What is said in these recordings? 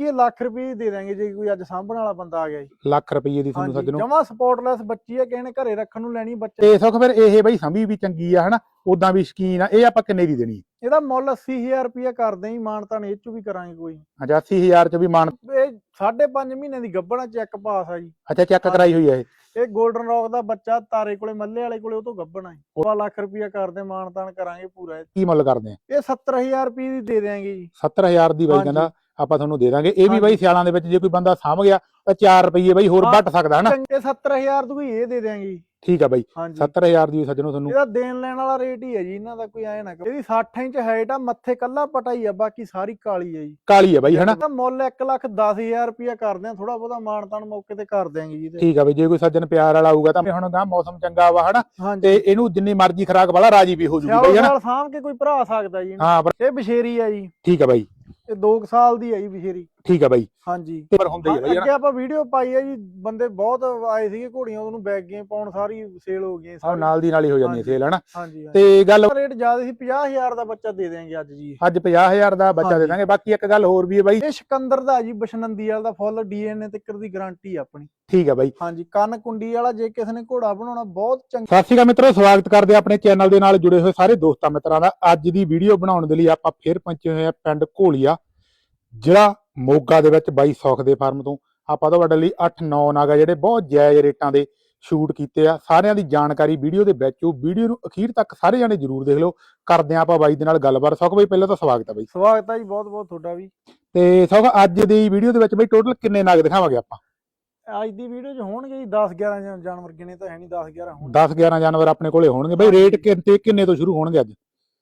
ਇਹ ਲੱਖ ਰੁਪਏ ਦੀ ਦਾਂਗੇ ਜੇ ਕੋਈ ਅੱਜ ਸਾਂਭਣ ਵਾਲਾ ਬੰਦਾ ਆ ਗਿਆ ਜੀ। ਲੱਖ ਰੁਪਏ ਦੀ ਤੁਹਾਨੂੰ ਸੱਜਣੋ। ਜਮਾ ਸਪੋਰਟਲੈਸ ਬੱਚੀ ਹੈ ਕਿਸੇ ਨੇ ਘਰੇ ਰੱਖਣ ਨੂੰ ਲੈਣੀ ਬੱਚੇ ਤੇ ਸੁਖ ਫਿਰ ਇਹ ਬਈ ਸੰਭੀ ਵੀ ਚੰਗੀ ਆ ਹਨਾ? ਉਦਾਂ ਵੀ ਸ਼ਕੀਨ ਆ ਇਹ ਆਪਾਂ ਕਿੰਨੇ ਦੀ ਦੇਣੀ? ਇਹਦਾ ਮੁੱਲ 80000 ਰੁਪਏ ਕਰਦੇ ਆਂ ਮਾਨਤਾ ਨੇ ਇਹ ਚ ਵੀ ਕਰਾਂਗੇ ਕੋਈ। 85000 ਚ ਵੀ ਮਾਨ ਇਹ 5.5 ਮਹੀਨੇ ਦੀ ਗੱਭਣਾ ਚੈੱਕ ਪਾਸ ਆ ਜੀ। ਅੱਛਾ ਚੈੱਕ ਕਰਾਈ ਹੋਈ ਆ ਇਹ? ਇਹ 골ਡਨ ਰੌਕ ਦਾ ਬੱਚਾ ਤਾਰੇ ਕੋਲੇ ਮੱਲੇ ਵਾਲੇ ਕੋਲੇ ਉਹ ਤੋਂ ਗੱਭਣਾ ਹੈ ਉਹ ਲੱਖ ਰੁਪਏ ਕਰਦੇ ਮਾਨਤਾਨ ਕਰਾਂਗੇ ਪੂਰਾ। ਕੀ ਮੁੱਲ ਕਰਦੇ ਆ ਇਹ 70000 ਰੁਪਏ ਦੀ ਦੇ ਦਿਆਂਗੇ ਜੀ। 70000 ਦੀ ਬਾਈ। ਕਹਿੰਦਾ। ਆਪਾਂ ਤੁਹਾਨੂੰ ਦੇ ਦਾਂਗੇ। ਇਹ ਵੀ ਬਾਈ। ਸਿਆਲਾਂ ਦੇ ਵਿੱਚ ਜੇ ਕੋਈ ਬੰਦਾ ਸਾਂਭ ਗਿਆ ਤਾਂ 4 ਰੁਪਏ ਬਾਈ ਹੋਰ। ਵੱਟ ਸਕਦਾ ਹਨਾ? ਚੰਗੇ 70000 ਤੋਂ ਵੀ ਇਹ ਦੇ ਦਿਆਂਗੇ। ਠੀਕ ਆ ਬਾਈ। ਹਾਂਜੀ। 70000 ਦੀ ਸੱਜਣੋ ਤੁਹਾਨੂੰ। ਇਹਦਾ ਦੇਣ ਲੈਣ ਵਾਲਾ ਰੇਟ ਹੀ ਹੈ ਜੀ ਇਹਨਾਂ ਦਾ ਕੋਈ ਐ ਨਾ। ਇਹਦੀ 60 ਇੰਚ ਹਾਈਟ ਆ ਮੱਥੇ ਕੱਲਾ ਪਟਾ ਹੀ ਆ ਬਾਕੀ ਸਾਰੀ ਕਾਲੀ ਹੈ ਜੀ। ਕਾਲੀ ਆ ਬਾਈ ਹਨਾ? ਇਹਦਾ ਮੁੱਲ 1 ਲੱਖ 10000 ਰੁਪਇਆ ਕਰਦੇ ਆ ਥੋੜਾ ਬਹੁਤਾ ਮਾਨਤਾਨ ਮੌਕੇ ਤੇ ਕਰ ਦਿਆਂਗੇ ਜੀ ਠੀਕ ਆ ਬਾਈ ਜੇ ਕੋਈ ਸੱਜਣ ਪਿਆਰ ਵਾਲਾ ਆਊਗਾ ਤਾਂ ਹੁਣ ਗਾ ਮੌਸਮ ਚੰਗਾ ਵਾ ਹਨਾ? ਤੇ ਇਹਨੂੰ ਜਿੰਨੀ ਮਰਜ਼ੀ ਖਰਾਕ ਵਾਲਾ ਰਾਜੀ ਵੀ ਹੋ ਜੂਗੀ ਬਾਈ ਹਨਾ? ਸਾਂਭ ਕੇ ਕੋਈ ਭਰਾ ਸਕਦਾ ਜੀ। ਹਾਂ ਇਹ ਬਸ਼ੇਰੀ ਆ ਜੀ। ਠੀਕ ਆ ਬਾਈ। ਇਹ 2 ਸਾਲ ਦੀ ਆਈ ਜੀ ਠੀਕ ਆ ਬਾਈ। ਹਾਂਜੀ। ਪਰ ਹੁੰਦਾ ਹੀ ਬਾਈ ਹਨਾ ਅੱਗੇ ਆਪਾਂ ਵੀਡੀਓ ਪਾਈ ਹੈ ਜੀ ਬੰਦੇ ਬਹੁਤ ਆਏ ਸੀਗੇ ਘੋੜੀਆਂ ਉਹਨੂੰ ਬੈਗ ਗਏ ਪਾਉਣ ਸਾਰੀ ਸੇਲ ਹੋ ਗਈਆਂ ਆਹ ਸਾਰੀ। ਨਾਲ ਦੀ ਨਾਲ ਹੀ ਹੋ ਜਾਂਦੀ ਹਾਂਜੀ। ਸੇਲ ਹਨਾ? ਹਾਂਜੀ ਹਾਂਜੀ। ਤੇ ਗੱਲ ਰੇਟ ਜ਼ਿਆਦਾ ਸੀ 50000 ਦਾ ਬੱਚਾ ਦੇ ਦਿਆਂਗੇ ਅੱਜ ਜੀ। ਅੱਜ 50000 ਦਾ ਬੱਚਾ ਦੇ ਹਾਂਜੀ। ਦਾਂਗੇ। ਬਾਕੀ ਇੱਕ ਗੱਲ ਹੋਰ ਵੀ ਹੈ ਬਾਈ। ਇਹ ਸਿਕੰਦਰ ਦਾ ਜੀ ਬਸ਼ਨੰਦੀ ਵਾਲਾ ਦਾ ਫੁੱਲ ਡੀਐਨਏ ਤੱਕ ਦੀ ਗਾਰੰਟੀ ਆਪਣੀ। ਠੀਕ ਆ ਬਾਈ। ਹਾਂਜੀ ਕੰਨ ਕੁੰਡੀ ਵਾਲਾ ਜੇ ਕਿਸੇ ਨੇ ਘੋੜਾ ਬਣਾਉਣਾ ਬਹੁਤ ਚੰਗਾ। ਸਤਿ ਸ਼੍ਰੀ ਅਕਾਲ ਮਿੱਤਰੋ ਸਵਾਗਤ ਕਰਦੇ ਆਪਣੇ ਚੈਨਲ ਦੇ ਨਾਲ ਜੁੜੇ ਹੋਏ ਸਾਰੇ ਦੋਸਤਾਂ ਮਿੱਤਰਾਂ ਦਾ। ਅੱਜ ਦੀ ਵੀਡੀਓ ਬਣਾਉਣ ਦੇ ਲਈ ਆਪਾਂ ਫੇਰ ਪਹੁੰਚੇ ਹੋਏ ਆ ਪਿੰਡ ਘੋਲੀਆ ਜਿਹੜਾ ਮੋਗਾ ਦੇ ਵਿੱਚ ਬਾਈ ਸੌਖ ਦੇ ਫਾਰਮ ਤੋਂ ਆਪਾਂ ਤੁਹਾਡੇ ਲਈ 8-9 ਨਾਗਾ ਜਿਹੜੇ ਬਹੁਤ ਜਾਇਜ਼ ਰੇਟਾਂ ਦੇ ਸ਼ੂਟ ਕੀਤੇ ਆ। ਸਾਰਿਆਂ ਦੀ ਜਾਣਕਾਰੀ ਵੀਡੀਓ ਦੇ ਵਿੱਚ ਉਹ ਵੀਡੀਓ ਨੂੰ ਅਖੀਰ ਤੱਕ ਸਾਰੇ ਜਾਣੇ ਜਰੂਰ ਦੇਖ ਲਓ। ਕਰਦੇ ਆ ਆਪਾਂ ਬਾਈ ਦੇ ਨਾਲ ਗੱਲਬਾਤ। ਸੌਖ ਬਾਈ ਪਹਿਲਾਂ ਤਾਂ ਸਵਾਗਤ ਹੈ ਬਾਈ। ਸਵਾਗਤ ਹੈ ਜੀ ਬਹੁਤ ਬਹੁਤ ਤੁਹਾਡਾ ਵੀ। ਤੇ ਸੌਖ ਅੱਜ ਦੀ ਵੀਡੀਓ ਦੇ ਵਿੱਚ ਬਾਈ ਟੋਟਲ ਕਿੰਨੇ ਨਾਗ ਦਿਖਾਵਾਂਗੇ ਆਪਾਂ? ਅੱਜ ਦੀ ਵੀਡੀਓ 'ਚ ਹੋਣਗੇ ਜੀ 10 11 ਜਾਨਵਰ ਗਿਣੇ ਤਾਂ ਹੈ ਨਹੀਂ 10 11 ਹੋਣ 10-11 ਜਾਨਵਰ ਆਪਣੇ ਕੋਲੇ ਹੋਣਗੇ। ਬਾਈ ਰੇਟ ਕਿੰਨੇ ਕਿੰਨੇ ਤੋਂ ਸ਼ੁਰੂ ਹੋਣਗੇ ਅੱਜ?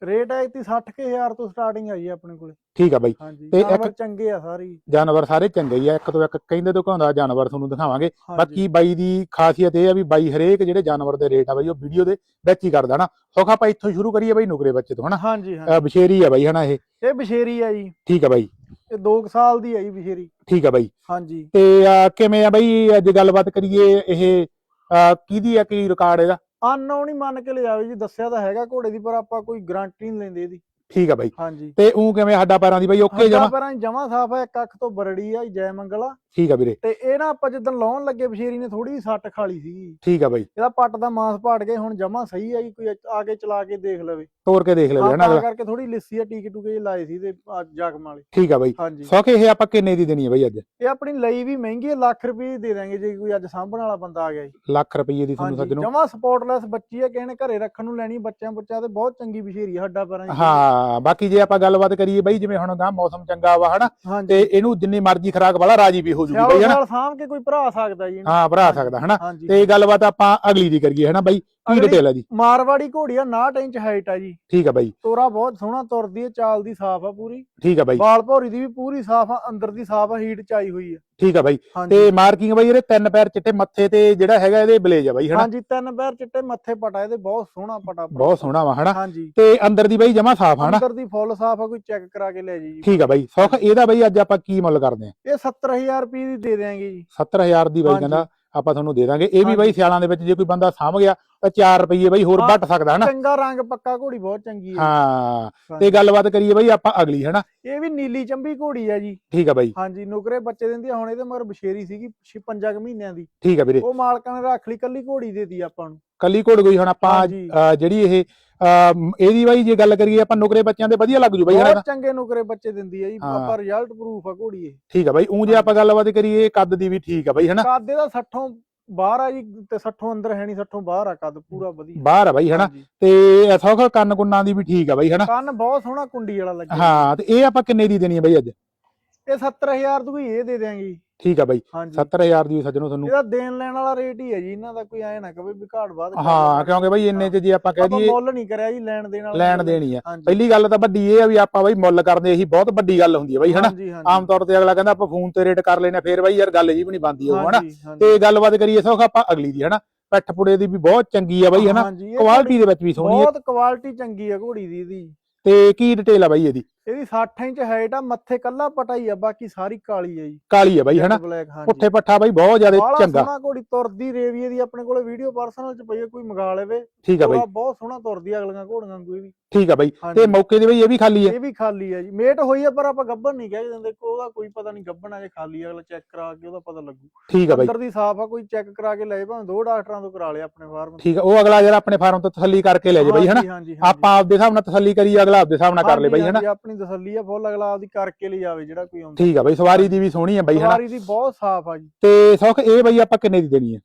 ਰੇਟ ਹੈ ਇਤੀ 60000 ਤੋਂ ਸਟਾਰਟਿੰਗ ਆਈ ਆਪਣੇ ਕੋਲੇ। ਠੀਕ ਆ ਬਾਈ। ਹਾਂਜੀ ਤੇ ਇੱਕ- ਚੰਗੇ ਆ ਸਾਰੇ ਹੀ। ਜਾਨਵਰ ਸਾਰੇ ਚੰਗੇ ਹੀ ਆ ਇੱਕ ਤੋਂ ਇੱਕ ਕਹਿੰਦੇ ਤੋਂ ਕਹਿੰਦਾ ਜਾਨਵਰ ਤੁਹਾਨੂੰ ਦਿਖਾਵਾਂਗੇ। ਬਾਕੀ ਬਾਈ ਦੀ ਖਾਸੀਅਤ ਇਹ ਆ ਵੀ ਬਾਈ ਹਰੇਕ ਜਿਹੜੇ ਜਾਨਵਰ ਦੇ ਰੇਟ ਆ ਬਾਈ ਉਹ ਵੀਡੀਓ ਦੇ ਵਿੱਚ ਹੀ ਕਰਦਾ ਨਾ। ਸੌਖਾ ਆਪਾਂ ਇੱਥੋਂ ਸ਼ੁਰੂ ਕਰੀਏ ਬਾਈ ਨੁਕਰੇ ਬੱਚੇ ਤੋਂ ਹਨਾ? ਹਾਂਜੀ ਹਾਂਜੀ। ਬਸ਼ੇਰੀ ਆ ਬਾਈ ਹਨਾ ਇਹ? ਇਹ ਬਸ਼ੇਰੀ ਆ ਜੀ। ਠੀਕ ਆ ਬਾਈ। ਇਹ 2 ਸਾਲ ਦੀ ਹੈ ਜੀ ਬਸ਼ੇਰੀ ਠੀਕ ਆ ਬਾਈ। ਹਾਂਜੀ। ਤੇ ਕਿਵੇਂ ਆ ਬਾਈ ਅੱਜ ਗੱਲਬਾਤ ਕਰੀਏ ਇਹ ਕਿਹਦੀ ਆ ਕੀ ਰਿਕਾਰਡ ਇਹਦਾ? ਅਨਨੋਨ ਹੀ ਮੰਨ ਕੇ ਲਿਜਾਵੇ ਜੀ ਦੱਸਿਆ ਤਾਂ ਹੈਗਾ ਘੋੜੇ ਦੀ ਪਰ ਆਪਾਂ ਕੋਈ ਗਾਰੰਟੀ ਨਹੀਂ ਲੈਂਦੇ ਇਹਦੀ। ਠੀਕ ਆ ਬਾਈ। ਹਾਂਜੀ। ਤੇ ਉਹ ਕਿਵੇਂ ਹੱਡਾ ਪੈਰਾਂ ਦੀ ਬਾਈ ਓਕੇ ਹੱਡਾਂ ਜਮਾ? ਪੈਰਾਂ ਜਮਾ ਸਾਫ਼ ਹੈ ਇੱਕ ਅੱਖ ਤੋਂ ਬਰੜੀ ਆ ਜੀ, ਜੈ ਮੰਗਲਾ। ਠੀਕ ਆ ਵੀਰੇ। ਤੇ ਇਹ ਨਾ ਆਪਾਂ ਜਦੋਂ ਲਾਉਣ ਲੱਗੇ ਬਸ਼ੇਰੀ ਨੇ ਥੋੜੀ ਸੱਟ ਖਾਲੀ ਸੀਗੀ। ਠੀਕ ਆ ਬਾਈ। ਇਹਦਾ ਪੱਟ ਦਾ ਮਾਂਸ ਪਾੜ ਗਏ ਹੁਣ ਜਮਾ ਸਹੀ ਆ ਜੀ ਕੋਈ ਆ ਕੇ ਚਲਾ ਕੇ ਦੇਖ ਲਵੇ। ਤੋਰ ਕੇ ਦੇਖ ਲਵੇ ਹਨਾ ਤਾਂ। ਕਰਕੇ ਥੋੜੀ ਲਿੱਸੀ ਆ ਟੀਕੇ ਟੂਕੇ ਜਿਹੇ ਲਾਏ ਸੀ ਤੇ ਆ ਜ਼ਖਮ ਵਾਲੇ। ਠੀਕ ਆ ਬਾਈ। ਸੌਖੇ ਇਹ ਆਪਾਂ ਕਿੰਨੇ ਦੀ ਦੇਣੀ ਆ ਬਾਈ ਅੱਜ? ਇਹ ਆਪਣੀ ਲਈ ਵੀ ਮਹਿੰਗੀ ਲੱਖ ਰੁਪਏ ਦੀ ਦੇ ਦਾਂਗੇ ਜੇ ਕੋਈ ਅੱਜ ਸਾਂਭਣ ਵਾਲਾ ਬੰਦਾ ਆ ਗਿਆ ਜੀ। ਲੱਖ ਰੁਪਏ ਦੀ ਤੁਹਾਨੂੰ ਸੱਜਣੋ। ਜਮਾ ਸਪੋਰਟਲੈਸ ਬੱਚੀ ਹੈ ਕਿਸੇ ਨੇ ਘਰੇ ਰੱਖਣ ਨੂੰ ਲੈਣੀ ਬੱਚਿਆਂ ਬੱਚਿਆਂ ਤੇ ਬਹੁਤ ਚੰਗੀ ਬਸ਼ੇਰੀ ਆ ਹੱਡਾ ਪੈਰਾਂ ਦੀ। ਹਾਂ ਬਾਕੀ ਜੇ ਆਪਾਂ ਗੱਲਬਾਤ ਕਰੀਏ ਬਾਈ ਜਿਵੇਂ ਹੁਣ ਗਾ ਮੌਸਮ ਚੰਗਾ ਵਾ ਹਨਾ ਤੇ ਇਹਨੂੰ ਜਿੰਨੀ ਮਰਜ਼ੀ ਖਰਾਕ ਵਾਲਾ ਰਾਜੀ ਵੀ ਹੋ ਜੂਗੀ ਬਾਈ ਹਨਾ? ਸਾਲ ਸਾਂਭ ਕੇ ਕੋਈ ਭਰਾ ਸਕਦਾ ਜੀ। ਹਾਂ ਭਰਾ ਸਕਦਾ ਹਨਾ? ਹਾਂਜੀ ਤੇ ਗੱਲਬਾਤ ਆਪਾਂ ਅਗਲੀ ਦੀ ਕਰੀਏ ਹਨਾ ਬਾਈ? ਕੀ ਡਿਟੇਲ ਆ ਜੀ? ਮਾਰਵਾੜੀ ਘੋੜੀ ਆ 69 ਇੰਚ ਹਾਈਟ ਆ ਜੀ। ਠੀਕ ਆ ਬਾਈ। ਤੋਰਾ ਬਹੁਤ ਸੋਹਣਾ ਤੁਰਦੀ ਹੈ ਚਾਲ ਦੀ ਸਾਫ਼ ਆ ਪੂਰੀ। ਠੀਕ ਆ ਬਾਈ। ਬਾਲ ਭੌਰੀ ਦੀ ਵੀ ਪੂਰੀ ਸਾਫ਼ ਆ ਅੰਦਰ ਦੀ ਸਾਫ਼ ਆ ਹੀਟ ਚ ਆਈ ਹੋਈ ਆ। ਠੀਕ ਆ ਬਾਈ। ਤੇ ਮਾਰਕਿੰਗ ਬਾਈ ਇਹਦੇ ਤਿੰਨ ਪੈਰ ਚਿੱਟੇ ਮੱਥੇ ਤੇ ਜਿਹੜਾ ਹੈਗਾ ਇਹਦੇ ਬਲੇਜ ਆ ਬਾਈ ਹਨਾ? ਹਾਂਜੀ ਤਿੰਨ ਪੈਰ ਚਿੱਟੇ ਮੱਥੇ ਪਟਾ ਇਹਦੇ ਬਹੁਤ ਸੋਹਣਾ ਪਟਾ ਬਹੁਤ ਸੋਹਣਾ ਵਾ ਹਨਾ? ਹਾਂਜੀ। ਤੇ ਅੰਦਰ ਦੀ ਬਾਈ ਜਮਾ ਸਾਫ਼ ਹਨਾ? ਅੰਦਰ ਦੀ ਫੁੱਲ ਸਾਫ਼ ਆ ਕੋਈ ਚੈੱਕ ਕਰਾ ਕੇ ਲੈ ਜੀ ਠੀਕ ਆ ਬਾਈ। ਸੌਖ ਇਹਦਾ ਬਾਈ ਅੱਜ ਆਪਾਂ ਕੀ ਮੁੱਲ ਕਰਦੇ ਆ? ਇਹ 70000 ਰੁਪਏ ਦੀ ਦੇ ਦਿਆਂਗੇ ਜੀ। 70000 ਦੀ ਬਾਈ। ਕਹਿੰਦਾ। ਆਪਾਂ ਤੁਹਾਨੂੰ ਦੇ ਦਾਂਗੇ। ਇਹ ਵੀ ਬਾਈ। ਸਿਆਲਾਂ ਦੇ ਵਿੱਚ ਜੇ ਕੋਈ ਬੰਦਾ ਸਾਂਭ ਗਿਆ ਤਾਂ 4 ਰੁਪਏ ਬਾਈ ਹੋਰ ਹਾਂ। ਵੱਟ ਸਕਦਾ ਹਨਾ? ਚੰਗਾ ਰੰਗ ਪੱਕਾ ਘੋੜੀ ਬਹੁਤ ਚੰਗੀ ਹੈ। ਹਾਂ ਤੇ ਗੱਲਬਾਤ ਕਰੀਏ ਬਾਈ ਆਪਾਂ ਅਗਲੀ ਹਨਾ? ਇਹ ਵੀ ਨੀਲੀ ਚੰਬੀ ਘੋੜੀ ਆ ਜੀ। ਠੀਕ ਆ ਬਾਈ। ਹਾਂਜੀ ਨੁਕਰੇ ਬੱਚੇ ਦਿੰਦੀ ਹੁਣ ਇਹਦੇ ਮਗਰ ਬਸ਼ੇਰੀ ਸੀਗੀ 5 ਕੁ ਮਹੀਨਿਆਂ ਦੀ। ਠੀਕ ਆ ਵੀਰੇ। ਉਹ ਮਾਲਕਾਂ ਨੇ ਰੱਖ ਲਈ ਕੱਲੀ ਘੋੜੀ ਦੇਤੀ ਆਪਾਂ ਨੂੰ। ਕੱਲੀ ਘੋੜ ਗਈ ਹੁਣ ਆਪਾਂ ਜਿਹੜੀ ਇਹ ਇਹਦੀ ਬਾਈ ਜੇ ਗੱਲ ਕਰੀਏ ਆਪਾਂ ਨੁਕਰੇ ਬੱਚਿਆਂ ਦੇ ਵਧੀਆ ਲੱਗ ਜੂ ਬਾਈ ਬਹੁਤ ਚੰਗੇ ਨੁਕਰੇ ਬੱਚੇ ਦਿੰਦੀ ਆ ਜੀ ਹਾਂ। ਆਪਾਂ ਰਿਜ਼ਲਟ ਪ੍ਰੂਫ ਆ ਘੋੜੀ ਇਹ ਠੀਕ ਆ ਬਾਈ ਉਹ ਜੇ ਆਪਾਂ ਗੱਲਬਾਤ ਕਰੀਏ ਕੱਦ ਦੀ ਵੀ ਠੀਕ ਆ ਬਾਈ ਹਨਾ। ਕਾਦੇ ਦਾ 60 ਬਾਹਰ ਆ ਜੀ ਤੇ 60 ਅੰਦਰ ਹੈ ਨਹੀਂ 60 ਬਾਹਰ ਆ ਕੱਦ ਪੂਰਾ ਵਧੀਆ। ਬਾਹਰ ਆ ਬਾਈ ਹਨਾ। ਤੇ ਸੌਖ ਕੰਨ ਕੁੰਨਾਂ ਦੀ ਵੀ ਠੀਕ ਆ ਬਾਈ ਹਨਾ। ਕੰਨ ਬਹੁਤ ਸੋਹਣਾ ਕੁੰਡੀ ਵਾਲਾ ਲੱਗਿਆ। ਹਾਂ ਤੇ ਇਹ ਆਪਾਂ ਕਿੰਨੇ ਦੀ ਦੇਣੀ ਆ ਬਾਈ ਅੱਜ? ਇਹ 70000 ਤੋਂ ਵੀ ਇਹ ਦੇ ਦਿਆਂਗੇ ਜੀ। ਠੀਕ ਆ ਬਾਈ ਹਾਂਜੀ। 70000 ਦੀ ਸੱਜਣੋ ਤੁਹਾਨੂੰ। ਇਹਦਾ ਦੇਣ ਲੈਣ ਵਾਲਾ ਰੇਟ ਹੀ ਹੈ ਜੀ ਇਹਨਾਂ ਦਾ ਕੋਈ ਐ ਨਾ ਕਵੇ ਵੀ ਘਾਟ ਬਾਅਦ ਹਾਂ ਕਿਉਂਕਿ ਬਾਈ ਇੰਨੇ ਚ ਜੇ ਆਪਾਂ ਕਹਿ ਆਪਾਂ ਦਈਏ ਮੁੱਲ ਨਹੀਂ ਕਰਿਆ ਜੀ ਲੈਣ ਦੇਣ ਵਾਲਾ ਲੈਣ ਦੇਣੀ ਆ। ਹਾਂਜੀ। ਪਹਿਲੀ ਗੱਲ ਤਾਂ ਵੱਡੀ ਇਹ ਆ ਵੀ ਆਪਾਂ ਬਾਈ ਮੁੱਲ ਕਰਦੇ ਇਹੀ ਬਹੁਤ ਵੱਡੀ ਗੱਲ ਹੁੰਦੀ ਆ ਬਾਈ ਹਨਾ? ਹਾਂਜੀ ਆਮ ਤੌਰ ਤੇ ਅਗਲਾ ਕਹਿੰਦਾ ਆਪਾਂ ਫੋਨ ਤੇ ਰੇਟ ਕਰ ਲੈਨੇ ਫੇਰ ਬਾਈ ਯਾਰ ਗੱਲ ਜੀ ਵੀ ਨਹੀਂ ਬਣਦੀ ਉਹ ਹਨਾ? ਹਾਂਜੀ, ਹਾਂਜੀ। ਤੇ ਗੱਲਬਾਤ ਕਰੀਏ ਸੌਖ ਆਪਾਂ ਅਗਲੀ ਦੀ ਹਨਾ? ਪੈਠ ਪੁੜੇ ਦੀ ਵੀ ਬਹੁਤ ਚੰਗੀ ਆ ਬਾਈ ਹਨਾ? ਹਾਂਜੀ, ਇਹ ਕੁਆਲਿਟੀ ਦੇ ਵਿੱਚ ਵੀ ਸੋਹਣੀ ਹੈ ਬਹੁਤ ਕੁਆਲਿਟੀ ਚੰਗੀ ਆ ਘੋੜੀ ਦੀ ਇਹਦੀ। ਤੇ ਕੀ ਡਿਟੇਲ ਆ ਬਾਈ ਇਹਦੀ? ਇਹਦੀ 60 ਇੰਚ ਹਾਈਟ ਆ ਮੱਥੇ ਕੱਲਾ ਪਟਾ ਹੀ ਆ ਬਾਕੀ ਸਾਰੀ ਕਾਲੀ ਆ ਜੀ। ਕਾਲੀ ਹੈ ਬਾਈ ਹਨਾ? ਬਲੈਕ ਹਾਂਜੀ। ਪੁੱਠੇ ਪੱਠਾ ਬਾਈ ਬਹੁਤ ਜ਼ਿਆਦਾ ਚੰਗਾ। ਸੋਹਣਾ ਘੋੜੀ ਤੁਰਦੀ ਰੇਵੀਏ ਦੀ ਆਪਣੇ ਕੋਲੇ ਵੀਡੀਓ ਪਰਸਨਲ ਚ ਪਈ ਕੋਈ ਮੰਗਾ ਲਵੇ। ਠੀਕ ਆ ਬਾਈ। ਬਹੁਤ ਸੋਹਣਾ ਤੁਰਦੀ ਅਗਲੀਆਂ ਘੋੜੀਆਂ ਵਾਂਗੂ ਇਹ ਵੀ। ਠੀਕ ਆ ਬਾਈ। ਤੇ ਮੌਕੇ ਦੇ ਬਾਈ ਇਹ ਵੀ ਖਾਲੀ ਹੈ ਇਹ ਵੀ ਖਾਲੀ ਆ ਜੀ। ਮੇਟ ਹੋਈ ਆ ਪਰ ਆਪਾਂ ਗੱਬਣ ਨਹੀਂ ਕਹਿ ਦਿੰਦੇ। ਕੋ ਉਹਦਾ ਕੋਈ ਪਤਾ ਨਹੀਂ ਗੱਬਣ ਆ ਜੇ ਖਾਲੀ ਅਗਲਾ ਚੈੱਕ ਕਰਾ ਕੇ ਉਹਦਾ ਪਤਾ ਲੱਗੂ। ਠੀਕ ਆ ਬਾਈ। ਅੰਦਰ ਦੀ ਸਾਫ਼ ਆ ਕੋਈ ਚੈੱਕ ਕਰਾ ਕੇ ਲੈ ਭਾਵੇਂ ਦੋ ਡਾਕਟਰਾਂ ਤੋਂ ਕਰਾ ਲਿਆ ਆਪਣੇ ਫਾਰਮ ਠੀਕ ਆ ਉਹ ਅਗਲਾ ਜਿਹੜਾ ਆਪਣੇ ਫਾਰਮ ਤੋਂ ਤਸੱਲੀ ਕਰਕੇ ਲੈ ਜੇ ਬਾਈ ਹਨਾ। ਆਪਾਂ ਆਪਦੇ ਹਿਸਾਬ ਨਾਲ ਤਸੱਲੀ ਕਰੀਏ ਅਗਲਾ ਆਪਦੇ ਹਿਸਾਬ ਨਾਲ ਕਰ ਲੇ ਬਾਈ ਹਨਾ? ਆਪਣੀ ਤਸੱਲੀ ਆ ਫੁੱਲ ਅਗਲਾ ਆਪਦੀ ਕਰਕੇ ਲਈ ਜਾਵੇ ਜਿਹੜਾ ਕੋਈ ਆਉਂਦਾ। ਠੀਕ ਆ ਬਾਈ ਸਵਾਰੀ ਦੀ ਵੀ ਸੋਹਣੀ ਆ ਬਾਈ ਹਨਾ? ਸਵਾਰੀ ਦੀ ਬਹੁਤ ਸਾਫ਼ ਆ ਜੀ। ਤੇ ਸੁਖ ਇਹ ਬਾਈ ਆਪਾਂ ਕਿੰਨੇ ਦੀ ਦੇਣੀ ਹੈ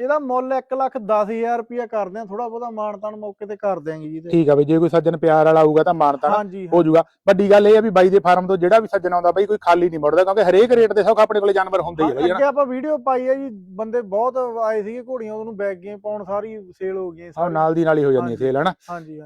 ਇਹਦਾ ਮੁੱਲ 1 ਲੱਖ 10000 ਰੁਪਇਆ ਕਰਦੇ ਆ ਥੋੜਾ ਬਹੁਤਾ ਮਾਨਤਾਨ ਮੌਕੇ ਤੇ ਕਰ ਦਿਆਂਗੇ ਜੀ ਠੀਕ ਆ ਬਾਈ ਜੇ ਕੋਈ ਸੱਜਣ ਪਿਆਰ ਵਾਲਾ ਆਊਗਾ ਤਾਂ ਮਾਨਤਾ ਹਾਂਜੀ ਹੋ ਜਾਊਗਾ। ਵੱਡੀ ਗੱਲ ਇਹ ਆ ਵੀ ਬਾਈ ਦੇ ਫਾਰਮ ਤੋਂ ਜਿਹੜਾ ਵੀ ਸੱਜਣ ਆਉਂਦਾ ਬਾਈ ਕੋਈ ਖਾਲੀ ਨਹੀਂ ਮੁੜਦਾ ਕਿਉਂਕਿ ਹਰੇਕ ਰੇਟ ਦੇ ਸੌਖ ਆਪਣੇ ਕੋਲੇ ਜਾਨਵਰ ਹੁੰਦੇ ਹੀ ਆ ਅੱਗੇ ਆਪਾਂ ਵੀਡੀਓ ਪਾਈ ਆ ਜੀ ਬੰਦੇ ਬਹੁਤ ਆਏ ਸੀਗੇ ਘੋੜੀਆਂ ਉਹਨੂੰ ਬੈਗ ਗਏ ਪਾਉਣ ਸਾਰੀ ਸੇਲ ਹੋ ਗਈਆਂ ਆਹ ਸਾਰੀ। ਨਾਲ ਦੀ ਨਾਲ ਹੀ ਹੋ ਜਾਂਦੀ। ਸੇਲ ਹਨਾ।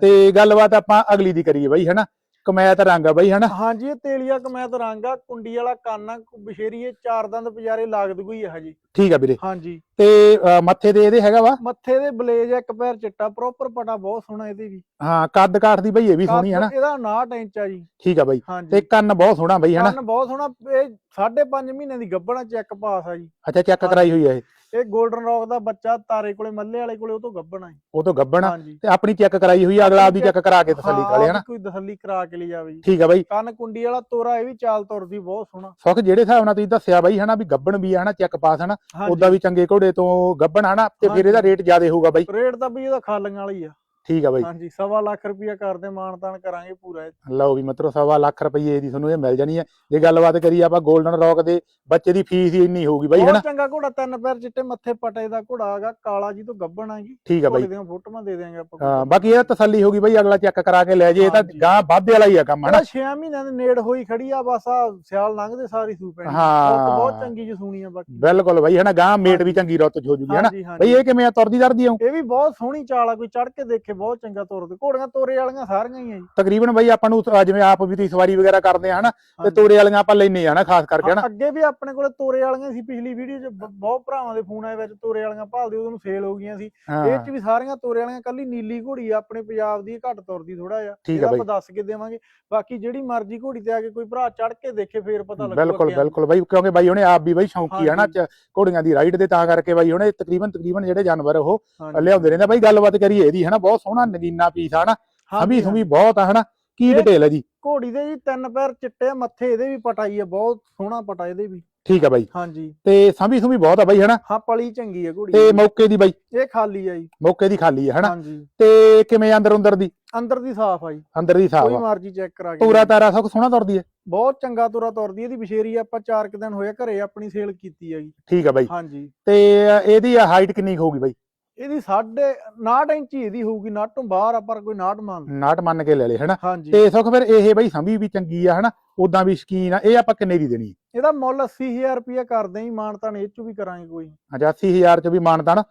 ਤੇ ਗੱਲਬਾਤ ਆਪਾਂ ਅਗਲੀ ਦੀ ਕਰੀਏ ਬਾਈ ਹਨਾ? ਕਮੈਤ ਰੰਗ ਆ ਬਾਈ, ਹਨਾ? ਹਾਂਜੀ, ਇਹ ਤੇਲੀਆ ਕਮੈਤ ਰੰਗ ਆ, ਕੁੰਡੀ ਵਾਲਾ ਕੰਨ ਆ ਬਸ਼ੇਰੀ ਚਾਰ ਦੰਦ ਪਿਆਰੇ ਲੱਗਦੂ ਹੀ ਆ ਹਜੀ। ਠੀਕ ਆ ਵੀਰੇ। ਹਾਂਜੀ। ਤੇ ਮੱਥੇ ਤੇ ਇਹਦੇ ਹੈਗਾ ਵਾ? ਮੱਥੇ ਦੇ ਬਲੇਜ ਆ, ਇੱਕ ਪੈਰ ਚਿੱਟਾ ਪ੍ਰੋਪਰ ਪਟਾ ਬਹੁਤ ਸੋਹਣਾ ਇਹਦੇ ਵੀ। ਹਾਂ ਕੱਦ ਕਾਠ ਦੀ ਬਾਈ ਇਹ ਵੀ ਸੋਹਣੀ ਹਨਾ ਇਹਦਾ 59 ਇੰਚ ਆ ਜੀ। ਠੀਕ ਆ ਬਾਈ। ਹਾਂਜੀ। ਤੇ ਕੰਨ ਬਹੁਤ ਸੋਹਣਾ ਬਾਈ ਹਨਾ ਕੰਨ ਬਹੁਤ ਸੋਹਣਾ ਇਹ 5.5 ਮਹੀਨੇ ਦੀ ਗੱਭਣਾ ਚੈੱਕ ਪਾਸ ਆ ਜੀ। ਅੱਛਾ ਚੈੱਕ ਕਰਾਈ ਹੋਈ ਆ ਇਹ? ਇਹ 골ਡਨ ਰੌਕ ਦਾ ਬੱਚਾ ਤਾਰੇ ਕੋਲੇ ਮੱਲੇ ਵਾਲੇ ਕੋਲੇ ਉਹ ਤੋਂ ਗੱਭਣਾ ਹੈ। ਉਹ ਤੋਂ ਗੱਬਣਾ ਹਾਂਜੀ। ਤੇ ਆਪਣੀ ਚੈੱਕ ਕਰਾਈ ਹੋਈ ਆ ਅਗਲਾ ਆਪਦੀ ਚੈੱਕ ਕਰਾ ਕੇ ਤਸੱਲੀ ਹਾਂ, ਕਰ ਲੈ ਹਨਾ ਆਪਦੀ ਕੋਈ ਤਸੱਲੀ ਕਰਾ ਕੇ ਲਈ ਜਾਵੇ ਜੀ। ਠੀਕ ਆ ਬਾਈ। ਕੰਨ ਕੁੰਡੀ ਵਾਲਾ ਤੋਰਾ ਇਹ ਵੀ ਚਾਲ ਤੁਰਦੀ ਬਹੁਤ ਸੋਹਣਾ। ਸੁਖ ਜਿਹੜੇ ਹਿਸਾਬ ਨਾਲ ਤੁਸੀਂ ਦੱਸਿਆ ਬਾਈ ਹਨਾ ਵੀ ਗੱਬਣ ਵੀ ਆ ਹਨਾ ਚੈੱਕ ਪਾਸ ਹਨਾ ਉਦਾਂ ਵੀ ਚੰਗੇ ਘੋੜੇ ਤੋਂ ਗੱਬਣ ਹਨਾ ਤੇ ਫਿਰ। ਇਹਦਾ ਰੇਟ ਜ਼ਿਆਦਾ ਹੋਊਗਾ ਬਾਈ ਰੇਟ ਤਾਂ ਵੀ ਇਹਦਾ ਖਾਲੀਆਂ ਵਾਲੀ ਆ ਠੀਕ ਆ ਬਾਈ। ਹਾਂਜੀ ਸਵਾ ਲੱਖ ਰੁਪਇਆ ਕਰਦੇ ਮਾਨਤਾਨ ਕਰਾਂਗੇ ਪੂਰਾ। ਲਓ ਵੀ ਮਤਲਬ ਸਵਾ ਲੱਖ ਰੁਪਏ ਦੀ ਤੁਹਾਨੂੰ ਇਹ ਮਿਲ ਜਾਣੀ ਹੈ ਜੇ ਗੱਲਬਾਤ ਕਰੀਏ ਆਪਾਂ 골ਡਨ ਰੌਕ ਦੇ ਬੱਚੇ ਦੀ ਫੀਸ ਹੀ ਇੰਨੀ ਹੋਊਗੀ ਬਾਈ ਹਨਾ? ਚੰਗਾ ਘੋੜਾ ਤਿੰਨ ਪੈਰ ਚਿੱਟੇ ਮੱਥੇ ਪਟੇ ਦਾ ਘੋੜਾ ਹੈਗਾ ਕਾਲਾ ਜੀ ਤੋਂ ਗੱਭਣ ਆ ਜੀ। ਠੀਕ ਆ ਬਾਈ। ਦੀਆਂ ਫੋਟੋਆਂ ਦੇ ਦਿਆਂਗੇ ਆਪਾਂ ਹਾਂ ਬਾਕੀ ਇਹ ਤਸੱਲੀ ਹੋਊਗੀ ਬਾਈ ਅਗਲਾ ਚੈੱਕ ਕਰਾ ਕੇ ਲੈ ਜੇ ਇਹ ਤਾਂ। ਗਾਂ ਵਾਧੇ ਵਾਲਾ ਹੀ ਆ ਕੰਮ ਹਨਾ? ਹਣਾ 6 ਮਹੀਨਿਆਂ ਦੇ ਨੇੜ ਹੋਈ ਖੜੀ ਆ ਬਸ ਆ ਸਿਆਲ ਲੰਘਦੇ ਸਾਰੀ ਸੂ ਪੈਣੀ। ਹਾਂ। ਬਹੁਤ- ਚੰਗੀ ਜੀ ਸੂਣੀ ਆ ਬਾਕੀ। ਬਿਲਕੁਲ ਬਾਈ ਹਨਾ ਗਾਂ ਮੇਟ ਵੀ ਚੰਗੀ ਰੁੱਤ 'ਚ ਹੋ ਜੂਗੀ ਹਨਾ? ਬਈ ਇਹ ਕਿਵੇਂ ਆ? ਤੁਰਦੀ ਦਰਦੀ ਆਉ ਇਹ ਵੀ ਬਹੁਤ ਸੋਹਣੀ ਚਾਲ ਆ ਕੋਈ ਚੜ ਕੇ ਦੇਖੇ ਬਹੁਤ ਚੰਗਾ ਤੁਰਦੇ ਘੋੜੀਆਂ ਤੋਰੇ ਵਾਲੀਆਂ ਸਾਰੀਆਂ ਹੀ ਆ ਜੀ ਤਕਰੀਬਨ ਬਾਈ ਆਪਾਂ ਨੂੰ ਅਹ ਜਿਵੇਂ ਆਪ ਵੀ ਤੁਸੀਂ ਸਵਾਰੀ ਵਗੈਰਾ ਕਰਦੇ ਆ ਹਨਾ ਤੇ ਹਾਂਜੀ। ਤੋਰੇ ਵਾਲੀਆਂ ਆਪਾਂ ਲੈਨੇ ਆ ਹਨਾ ਖਾਸ ਕਰਕੇ ਹਨਾ ਹਾਂ, ਅੱਗੇ ਵੀ ਆਪਣੇ ਕੋਲੇ ਤੋਰੇ ਵਾਲੀਆਂ ਸੀ ਪਿਛਲੀ ਵੀਡੀਓ 'ਚ ਬ- ਬਹੁਤ ਭਰਾਵਾਂ ਦੇ ਫੋਨ ਆਏ ਵਿੱਚ ਤੋਰੇ ਵਾਲੀਆਂ ਭਾਲਦੇ ਉਹਨੂੰ ਸੇਲ ਹੋ ਗਈਆਂ ਸੀ ਇਹ ਹਾਂ 'ਚ ਵੀ ਸਾਰੀਆਂ ਤੋਰੇ ਵਾਲੀਆਂ ਕੱਲੀ ਨੀਲੀ ਘੋੜੀ ਆ ਆਪਣੇ ਪੰਜਾਬ ਦੀ ਇਹ ਘੱਟ ਤੁਰਦੀ ਥੋੜਾ ਜਿਹਾ ਠੀਕ ਆ ਇਹਦਾ ਬਾਈ। ਆਪਾਂ ਦੱਸ ਕੇ ਦੇਵਾਂਗੇ ਬਾਕੀ ਜਿਹੜੀ ਮਰਜ਼ੀ ਘੋੜੀ ਤੇ ਆ ਕੇ ਕੋਈ ਭਰਾ ਚੜ ਕੇ ਦੇਖੇ ਫੇਰ ਪਤਾ ਲੱਗੂ ਬਿਲਕੁਲ ਆ। ਬਿਲਕੁਲ ਬਾਈ ਕਿਉਂਕਿ ਬਾਈ ਉਹਨੇ ਆਪ ਵੀ ਬਾਈ ਸ਼ੌਂਕੀ ਆ ਨਾ। ਚ- ਘੋੜੀਆਂ ਦੀ ਰਾਈਡ ਦੇ ਤਾਂ ਕਰਕੇ ਬਾਈ ਉਹਨੇ ਤਕਰੀਬਨ ਤਕਰੀਬਨ ਜਿਹੜੇ ਜਾਨਵਰ ਉਹ ਹਾਂਜੀ। ਲਿਆਉਂਦੇ ਰਹਿੰਦੇ ਬਾਈ ਗੱਲਬਾਤ ਕਰੀਏ ਇਹਦੀ ਹਨਾ ਬਹੁਤ ਸੋਹਣਾ ਨਗੀਨਾ ਪੀਸ ਆ ਹਨਾ ਸੁਭੀ ਹਾਂਜੀ। ਬਹੁਤ ਆ ਹਨਾ ਕੀ ਡਿਟੇਲ ਹੈ ਜੀ? ਘੋੜੀ ਦੇ ਜੀ ਤਿੰਨ ਪੈਰ ਚਿੱਟੇ ਆ, ਮੱਥੇ ਇਹਦੇ ਵੀ ਪਟਾਈ ਆ ਬਹੁਤ ਸੋਹਣਾ ਪਟਾ ਇਹਦੇ ਵੀ। ਠੀਕ ਆ ਬਾਈ। ਹਾਂਜੀ। ਤੇ ਸਭੀ ਸੁਭੀ ਬਹੁਤ ਆ ਬਾਈ ਹਨਾ? ਹਾਂ ਪਲੀ ਚੰਗੀ ਆ ਘੋੜੀ ਤੇ। ਮੌਕੇ ਦੀ ਬਾਈ? ਇਹ ਖਾਲੀ ਆ ਜੀ। ਮੌਕੇ ਦੀ ਖਾਲੀ ਆ ਹਨਾ? ਹਾਂਜੀ। ਤੇ ਕਿਵੇਂ ਅੰਦਰ ਅੰਦਰ ਦੀ? ਅੰਦਰ ਦੀ ਸਾਫ਼ ਆ ਜੀ। ਅੰਦਰ ਦੀ ਸਾਫ਼ ਕੋਈ ਆ। ਮਰਜ਼ੀ ਚੈੱਕ ਕਰਾ ਕੇ ਪੂਰਾ ਤਾਰਾ ਸਭ ਸੋਹਣਾ ਤੁਰਦੀ ਹੈ ਬਹੁਤ ਚੰਗਾ ਤੁਰਾ ਤੁਰਦੀ ਇਹਦੀ ਬਸ਼ੇਰੀ ਆਪਾਂ ਚਾਰ ਕੁ ਦਿਨ ਹੋਇਆ ਘਰੇ ਆਪਣੀ ਸੇਲ ਕੀਤੀ ਹੈਗੀ ਠੀਕ ਆ ਬਾਈ। ਹਾਂਜੀ। ਤੇ ਇਹਦੀ ਹਾਈਟ ਕਿੰਨੀ ਹੋਊਗੀ ਬਾਈ? ਇਹਦੀ ਸਾਢੇ 69 ਇੰਚ ਹੀ ਇਹਦੀ ਹੋਊਗੀ ਨੱਟ ਤੋਂ ਬਾਹਰ ਆ ਪਰ ਕੋਈ ਨਾਟ ਮੰਨ ਨਾਟ ਮੰਨ ਕੇ ਲੈ ਲੈ ਹਨਾ? ਹਾਂਜੀ। ਤੇ ਸੁਖ ਫਿਰ ਇਹ ਬਾਈ ਸੰਭੀ ਵੀ ਚੰਗੀ ਆ ਹਨਾ? ਉਦਾਂ ਵੀ ਸ਼ਕੀਨ ਆ ਇਹ ਆਪਾਂ ਕਿੰਨੇ ਦੀ ਦੇਣੀ? ਇਹਦਾ ਮੁੱਲ 80000 ਰੁਪਇਆ ਕਰਦੇ ਹੀ ਮਾਨਤਾਨ ਇਹ ਚ ਵੀ ਕਰਾਂਗੇ ਕੋਈ। 85000 ਚ ਵੀ ਮਾਨਤਾਨ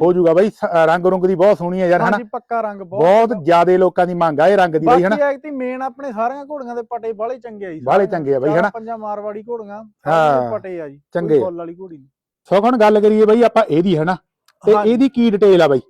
ਹੋ ਜਾਊਗਾ ਬਾਈ ਰੰਗ ਰੁੰਗ ਦੀ ਬਹੁਤ ਸੋਹਣੀ ਆ ਯਾਰ ਹਨਾ? ਹਾਂਜੀ ਪੱਕਾ ਰੰਗ ਬਹੁਤ ਬਹੁਤ ਜ਼ਿਆਦੇ ਲੋਕਾਂ ਦੀ ਮੰਗ ਆ ਇਹ ਰੰਗ ਦੀ ਬਾਈ ਹਨਾ? ਬਾਕੀ ਐਕਟੀ ਮੇਨ ਆਪਣੇ ਸਾਰੀਆਂ ਘੋੜੀਆਂ ਦੇ ਪਟੇ ਬਾਲੇ ਚੰਗੇ ਆ ਜੀ ਸਾਰੀਆਂ। ਚੰਗੇ ਆ ਬਾਈ, ਹਨਾ? ਪੰਜਾਂ ਮਾਰਵਾੜੀ ਘੋੜੀਆਂ ਹਾਂ, ਪਟੇ ਆ ਜੀ ਚੰਗੇ। ਫੁੱਲ ਵਾਲੀ ਘੋੜੀ। ਸੋ ਹੁਣ ਗੱਲ ਕਰੀਏ ਬਾਈ ਆਪਾਂ ਇਹਦੀ ਹਨਾ? ਤੇ ਹਾਂਜੀ, ਇਹਦੀ ਕੀ ਡਿਟੇਲ ਆ ਬਾਈ?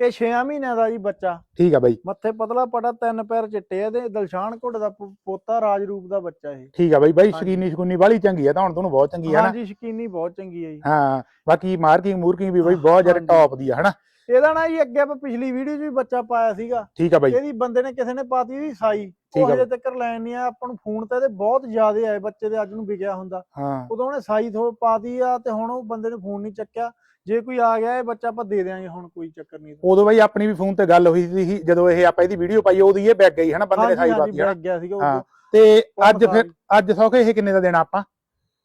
ਇਹ 6 ਮਹੀਨਿਆਂ ਦਾ ਜੀ ਬੱਚਾ। ਠੀਕ ਆ ਬਾਈ। ਮੱਥੇ ਪਤਲਾ ਪਟਾ ਤਿੰਨ ਪੈਰ ਚਿੱਟੇ ਆ ਤੇ ਦਲਸ਼ਾਨ ਘੋੜੇ ਦਾ ਪੋ- ਪੋਤਾ ਰਾਜਰੂਪ ਦਾ ਬੱਚਾ ਇਹ। ਠੀਕ ਆ ਬਾਈ ਬਾਈ ਹਾਂਜੀ। ਸ਼ਕੀਨੀ ਸ਼ਕੂਨੀ ਬਾਹਲੀ ਚੰਗੀ ਆ ਤਾਂ ਹੁਣ ਤੁਹਾਨੂੰ ਬਹੁਤ ਚੰਗੀ ਆ ਨਾ ਹਾਂਜੀ ਸ਼ਕੀਨੀ ਬਹੁਤ ਚੰਗੀ ਹੈ ਜੀ। ਹਾਂ ਬਾਕੀ ਮਾਰਕਿੰਗ ਮੂਰਕਿੰਗ ਵੀ ਬਾਈ ਬਹੁਤ ਜ਼ਿਆਦਾ ਹਾਂਜੀ। ਟੌਪ ਦੀ ਆ ਹਨਾ? ਇਹਦਾ ਨਾ ਜੀ ਅੱਗੇ ਆਪਾਂ ਪਿਛਲੀ ਵੀਡੀਓ 'ਚ ਵੀ ਬੱਚਾ ਪਾਇਆ ਸੀਗਾ। ਠੀਕ ਆ ਬਾਈ। ਇਹਦੀ ਬੰਦੇ ਨੇ ਕਿਸੇ ਨੇ ਪਾਤੀ ਦੀ ਸਾਈ। ਉਹ ਹਜੇ ਤੱਕ ਲੈਣ ਨਹੀਂ ਆ ਆਪਾਂ ਨੂੰ ਫੋਨ ਤੇ ਇਹਦੇ ਬਹੁਤ ਜ਼ਿਆਦੇ ਆਏ ਬੱਚੇ ਦੇ ਅੱਜ ਨੂੰ ਵਿਕਿਆ ਹੁੰਦਾ। ਉਦੋਂ ਉਹਨੇ ਸਾਈ ਥੋ ਪਾਤੀ ਆ ਤੇ ਹੁਣ ਉਹ ਬੰਦੇ ਨੇ ਫੋਨ ਨਹੀਂ ਚੱਕਿਆ। ਜੇ ਕੋਈ ਆ ਗਿਆ ਇਹ ਬੱਚਾ ਆਪਾਂ ਦੇ ਦਿਆਂਗੇ ਹੁਣ ਕੋਈ ਚੱਕਰ ਨਹੀਂ। ਉਦੋਂ ਬਾਈ ਆਪਣੀ ਵੀ ਫੋਨ ਤੇ ਗੱਲ ਹੋਈ ਸੀ ਜਦੋਂ ਇਹ ਆਪਾਂ ਇਹਦੀ ਵੀਡੀਓ ਪਾਈ ਉਹਦੀ ਇਹ ਬੈਗ ਗਈ ਹਨਾ ਬੰਦੇ ਨੇ ਸਾਈ ਪਾਤੀ ਹਾਂ। ਤੇ ਅੱਜ ਫਿਰ। ਅੱਜ ਸੌਕੇ ਇਹ ਕਿੰਨੇ ਦਾ ਦੇਣਾ ਆਪਾਂ?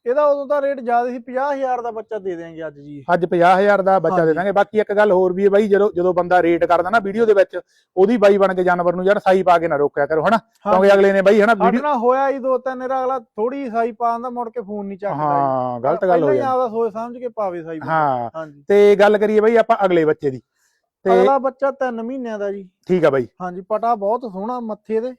ਇਹਦਾ ਉਦੋਂ ਤਾਂ ਰੇਟ ਜ਼ਿਆਦਾ ਸੀ 50000 ਦਾ ਬੱਚਾ ਦੇ ਦਿਆਂਗੇ ਅੱਜ ਜੀ। ਅੱਜ 50000 ਦਾ ਬੱਚਾ ਦੇ। ਦਾਂਗੇ ਬਾਕੀ ਇੱਕ ਗੱਲ ਹੋਰ ਵੀ ਹੈ ਬਾਈ ਜਦੋਂ ਜਦੋਂ ਬੰਦਾ ਰੇਟ ਕਰਦਾ ਨਾ ਵੀਡੀਓ ਦੇ ਵਿੱਚ ਉਹਦੀ ਬਾਈ ਬਣ ਕੇ ਜਾਨਵਰ ਨੂੰ ਯਾਰ ਸਾਈ ਪਾ ਕੇ ਨਾ ਰੋਕਿਆ ਕਰੋ ਹਨਾ? ਕਿਉਂਕਿ ਅਗਲੇ ਨੇ ਬਾਈ ਹਨਾ ਵੀਡੀਓ ਨਾਲ ਹੋਇਆ ਹੀ ਦੋ ਤਿੰਨ ਰਾ ਅਗਲਾ ਥੋੜੀ ਸਾਈ ਪਾਉਂਦਾ ਮੁੜ ਕੇ ਫੋਨ ਨਹੀਂ ਚੱਕਦਾ। ਹਾਂ ਗਲਤ ਗੱਲ ਹੋ ਜਾਂਦੀ। ਆਪਦਾ ਸੋਚ ਸਮਝ ਕੇ ਪਾਵੇ ਸਾਈ। ਹਾਂ। ਤੇ ਗੱਲ ਕਰੀਏ ਬਾਈ ਆਪਾਂ ਅਗਲੇ ਬੱਚੇ ਦੀ। ਤੇ ਅਗਲਾ ਬੱਚਾ 3 ਮਹੀਨਿਆਂ ਦਾ ਜੀ। ਠੀਕ ਆ ਬਾਈ। ਹਾਂਜੀ ਪਟਾ ਬਹੁਤ ਸੋਹਣਾ ਮੱਥੇ ਦੇ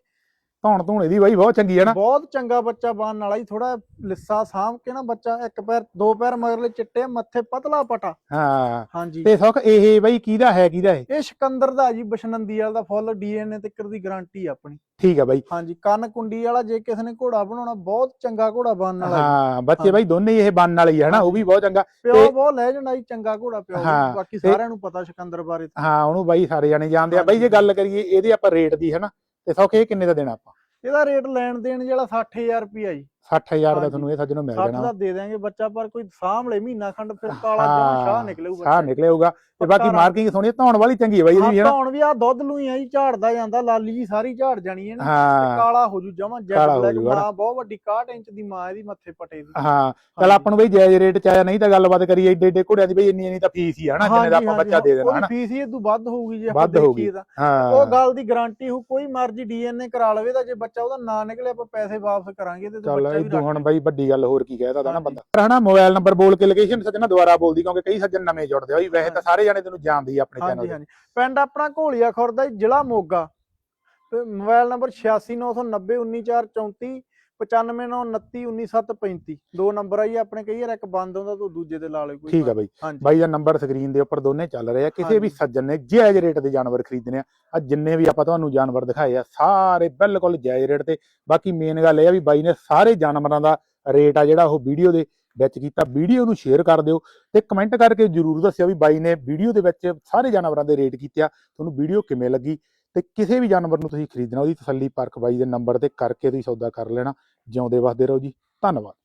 ਧੌਣ ਧੂਣ ਇਹਦੀ ਬਾਈ ਬਹੁਤ ਚੰਗੀ ਹੈ ਨਾ। ਬਹੁਤ ਚੰਗਾ ਬੱਚਾ ਬਣਨ ਵਾਲਾ ਜੀ ਥੋੜਾ ਲਿੱਸਾ ਸਾਂਭ ਕੇ ਨਾ ਬੱਚਾ ਇੱਕ ਪੈਰ ਦੋ ਪੈਰ ਮਗਰਲੇ ਚਿੱਟੇ ਮੱਥੇ ਪਤਲਾ ਪਟਾ। ਹਾਂ। ਹਾਂਜੀ। ਤੇ ਸੁਖ ਇਹ ਬਾਈ ਕਿਹਦਾ ਹੈ ਕਿਹਦਾ ਇਹ? ਇਹ ਸਿਕੰਦਰ ਦਾ ਜੀ ਬਸ਼ਨੰਦੀ ਵਾਲਾ ਦਾ ਫੁੱਲ ਡੀਐਨਏ ਤੇ ਦੀ ਗਾਰੰਟੀ ਆਪਣੀ। ਠੀਕ ਹੈ ਬਾਈ। ਹਾਂਜੀ ਕੰਨ ਕੁੰਡੀ ਵਾਲਾ ਜੇ ਕਿਸੇ ਨੇ ਘੋੜਾ ਬਣਾਉਣਾ ਬਹੁਤ ਚੰਗਾ ਘੋੜਾ ਬਣਨ ਵਾਲਾ। ਹਾਂ ਬੱਚੇ ਹਾਂ। ਬਾਈ ਦੋਨੇ ਹੀ ਇਹ ਬਣਨ ਵਾਲੀ ਹੈ ਨਾ ਉਹ ਵੀ ਬਹੁਤ ਚੰਗਾ। ਪਿਓ ਬਹੁਤ ਲੈ ਜਾਂਦਾ ਜੀ ਚੰਗਾ ਘੋੜਾ ਪਿਓ। ਹਾਂ, ਬਾਕੀ ਸਾਰਿਆਂ ਨੂੰ ਪਤਾ ਸਿਕੰਦਰ ਬਾਰੇ। ਹਾਂ ਉਹਨੂੰ ਬਾਈ ਸਾਰੇ ਜਾਣੇ ਜਾਣਦੇ ਆ। ਬਾਈ ਜੇ। ਗੱਲ ਕਰੀਏ ਇਹਦੇ ਆਪਾਂ ਰੇਟ ਦੀ ਹੈ ਨਾ ਤੇ ਸੁਖ ਕਿੰਨੇ ਦਾ ਦੇਣਾ ਆਪਾਂ? ਇਹਦਾ ਰੇਟ ਲੈਣ ਦੇਣ ਜਿਹੜਾ 60000 ਰੁਪਿਆ ਜੀ। 60000 ਦਾ। ਤੁਹਾਨੂੰ ਇਹ ਸੱਜਣੋਂ ਮਿਲ 60 ਜਾਣਾ। ਦਾ ਦੇ ਦਾਂਗੇ ਬੱਚਾ ਪਰ ਕੋਈ ਸਾਂਭਲੇ ਮਹੀਨਾ ਖੰਡ ਫਿਰ ਕਾਲਾ ਹਾਂ, ਜਮਾ ਸ਼ਾਹ ਨਿਕਲੂ ਸਾਹ ਨਿਕਲੇਗਾ ਤੇ ਬਾਕੀ ਮਾਰਕਿੰਗ ਸੋਹਣੀ ਹੈ, ਧੌਣ ਵਾਲੀ ਚੰਗੀ ਹੈ ਬਾਈ ਇਹਦੀ ਹੈ ਨਾ ਹੁਣ ਵੀ ਆ ਦੁੱਧ ਲੂਈ ਆ ਜੀ ਝਾੜਦਾ ਜਾਂਦਾ ਲਾਲੀ ਜੀ ਸਾਰੀ ਝਾੜ ਜਾਣੀ ਹੈ ਨਾ। ਹਾਂ। ਕਾਲਾ ਹੋ ਜੂ ਜਮਾ ਜੈਟ ਹੋ ਬਲੈਕ ਨਾ। ਮਾਂ ਬਹੁਤ ਵੱਡੀ 61 ਇੰਚ ਦੀ ਮਾਂ ਇਹਦੀ ਮੱਥੇ ਪਟੇ ਦੀ। ਹਾਂ ਚਲ ਆਪਾਂ ਨੂੰ ਬਈ ਜਾਇਜ਼ ਰੇਟ ਚ ਆਇਆ ਨਹੀਂ ਤਾਂ ਗੱਲਬਾਤ ਕਰੀਏ ਏਡੇ ਏਡੇ ਘੋੜਿਆਂ ਦੀ ਬਈ ਇੰਨੀ ਇੰਨੀ ਤਾਂ ਫੀਸ ਹੀ ਆ ਨਾ ਜਿੰਨੇ ਦਾ ਆਪਾਂ ਬੱਚਾ ਦੇ ਦੇਣਾ ਹਨਾ? ਫੀਸ ਹੀ ਇਹ ਤੋਂ ਵੱਧ ਹੋਊਗੀ ਜੇ ਆਪਾਂ। ਦੇਖੀਏ ਤਾਂ। ਹਾਂ। ਉਹ ਗੱਲ ਦੀ ਗਾਰੰਟੀ ਹੋ ਕੋਈ ਮਰਜ਼ੀ ਡੀਐਨਏ ਕਰਾ ਲਵੇ ਤਾਂ ਜੇ ਬੱਚਾ ਉਹਦਾ ਨਾ ਨਿਕਲੇ ਆਪਾਂ ਪੈਸੇ ਵਾਪਸ ਕਰਾਂਗੇ ਤੇ ਚੱਲ ਬੱਚਾ ਵੀ ਇਦੋਂ ਹੁਣ ਰੱਖ ਬਾਈ ਵੱਡੀ ਗੱਲ ਹੋਰ ਕੀ ਕਹਿਦਾ ਨਾ ਹਾਂਜੀ। ਬੰਦਾ। ਪਰ ਹਨਾ ਮੋਬਾਈਲ ਨੰਬਰ ਬੋਲ ਕੇ ਲੋਕੇਸ਼ਨ ਸੱਜਣਾ ਦੁਬਾਰਾ ਬੋਲਦੀ ਕਿਉਂਕਿ ਕਈ ਸੱਜਣ ਨਵੇਂ ਜੁੜਦੇ ਆ। ਵੈਸੇ ਤਾਂ ਸਾਰੇ ਜਾਣੇ ਤੈਨੂੰ ਜਾਣਦੇ ਹੀ ਆਪਣੇ ਹਾਂਜੀ ਚੈਨਲ ਹਾਂਜੀ। ਪਿੰਡ ਆਪਣਾ ਘੋਲੀਆ ਖੁਰਦਾ ਜੀ, ਜ਼ਿਲ੍ਹਾ ਮੋਗਾ। ਤੇ ਮੋਬਾਈਲ ਨੰਬਰ 8699919434 9599291735 ਦੋ ਨੰਬਰ ਆ ਜੀ ਆਪਣੇ ਕਈ ਵਾਰ ਇੱਕ ਬੰਦ ਹੁੰਦਾ ਤਾਂ ਦੂਜੇ ਤੇ ਲਾ ਲਿਓ ਕੋਈ ਠੀਕ ਆ ਬਾਈ। ਹਾਂਜੀ। ਬਾਈ ਦਾ ਨੰਬਰ ਸਕਰੀਨ ਦੇ ਉੱਪਰ ਦੋਨੇ ਚੱਲ ਰਹੇ ਆ। ਕਿਸੇ ਵੀ। ਸੱਜਣ ਨੇ ਜਾਇਜ਼ ਰੇਟ ਦੇ ਜਾਨਵਰ ਖਰੀਦਣੇ ਆ। ਆ ਜਿੰਨੇ ਵੀ ਆਪਾਂ ਤੁਹਾਨੂੰ ਜਾਨਵਰ ਦਿਖਾਏ ਆ ਸਾਰੇ ਬਿਲਕੁਲ ਜਾਇਜ਼ ਰੇਟ ਤੇ। ਬਾਕੀ ਮੇਨ ਗੱਲ ਇਹ ਆ ਵੀ ਬਾਈ ਨੇ ਸਾਰੇ ਜਾਨਵਰਾਂ ਦਾ ਰੇਟ ਆ ਜਿਹੜਾ ਉਹ ਵੀਡੀਓ ਦੇ ਵਿੱਚ ਕੀਤਾ। ਵੀਡੀਓ ਨੂੰ ਸ਼ੇਅਰ ਕਰ ਦਿਓ ਤੇ ਕਮੈਂਟ ਕਰਕੇ ਜਰੂਰ ਦੱਸਿਓ ਵੀ ਬਾਈ ਨੇ ਵੀਡੀਓ ਦੇ ਵਿੱਚ ਸਾਰੇ ਜਾਨਵਰਾਂ ਦੇ ਰੇਟ ਕੀਤੇ ਆ। ਤੁਹਾਨੂੰ ਵੀਡੀਓ ਕਿਵੇਂ ਲੱਗੀ? ਤੇ ਕਿਸੇ ਵੀ ਜਾਨਵਰ ਨੂੰ ਤੁਸੀਂ ਖਰੀਦਣਾ, ਉਹਦੀ ਤਸੱਲੀ ਪਰਖ ਬਾਈ ਦੇ ਨੰਬਰ ਤੇ ਕਰਕੇ ਤੁਸੀਂ ਸੌਦਾ ਕਰ ਲੈਣਾ। ਜਿਉਂਦੇ ਵਸਦੇ ਰਹੋ ਜੀ। ਧੰਨਵਾਦ।